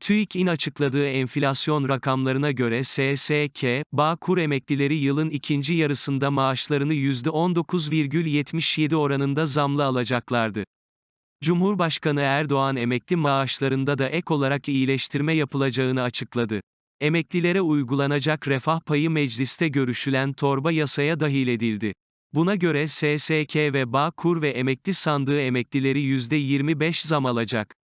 TÜİK'in açıkladığı enflasyon rakamlarına göre SSK, Bağkur emeklileri yılın ikinci yarısında maaşlarını %19,77 oranında zamlı alacaklardı. Cumhurbaşkanı Erdoğan emekli maaşlarında da ek olarak iyileştirme yapılacağını açıkladı. Emeklilere uygulanacak refah payı mecliste görüşülen torba yasaya dahil edildi. Buna göre SSK ve Bağkur ve emekli sandığı emeklileri %25 zam alacak.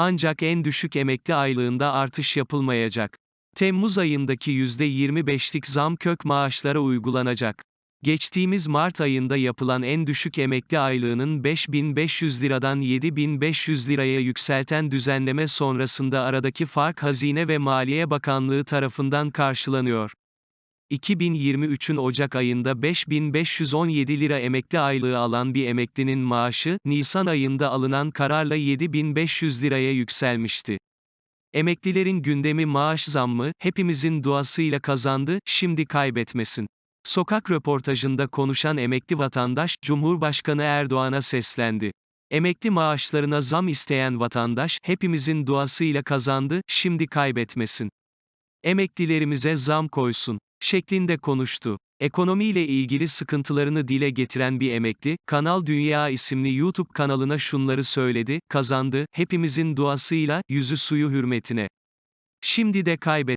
Ancak en düşük emekli aylığında artış yapılmayacak. Temmuz ayındaki %25'lik zam kök maaşlara uygulanacak. Geçtiğimiz Mart ayında yapılan en düşük emekli aylığının 5500 liradan 7500 liraya yükselten düzenleme sonrasında aradaki fark Hazine ve Maliye Bakanlığı tarafından karşılanıyor. 2023'ün Ocak ayında 5517 lira emekli aylığı alan bir emeklinin maaşı, Nisan ayında alınan kararla 7500 liraya yükselmişti. Emeklilerin gündemi maaş zammı, hepimizin duasıyla kazandı, şimdi kaybetmesin. Sokak röportajında konuşan emekli vatandaş, Cumhurbaşkanı Erdoğan'a seslendi. Emekli maaşlarına zam isteyen vatandaş, hepimizin duasıyla kazandı, şimdi kaybetmesin. Emeklilerimize zam koysun, şeklinde konuştu. Ekonomiyle ilgili sıkıntılarını dile getiren bir emekli, Kanal Dünya isimli YouTube kanalına şunları söyledi, kazandı, hepimizin duasıyla, yüzü suyu hürmetine. Şimdi de kaybet.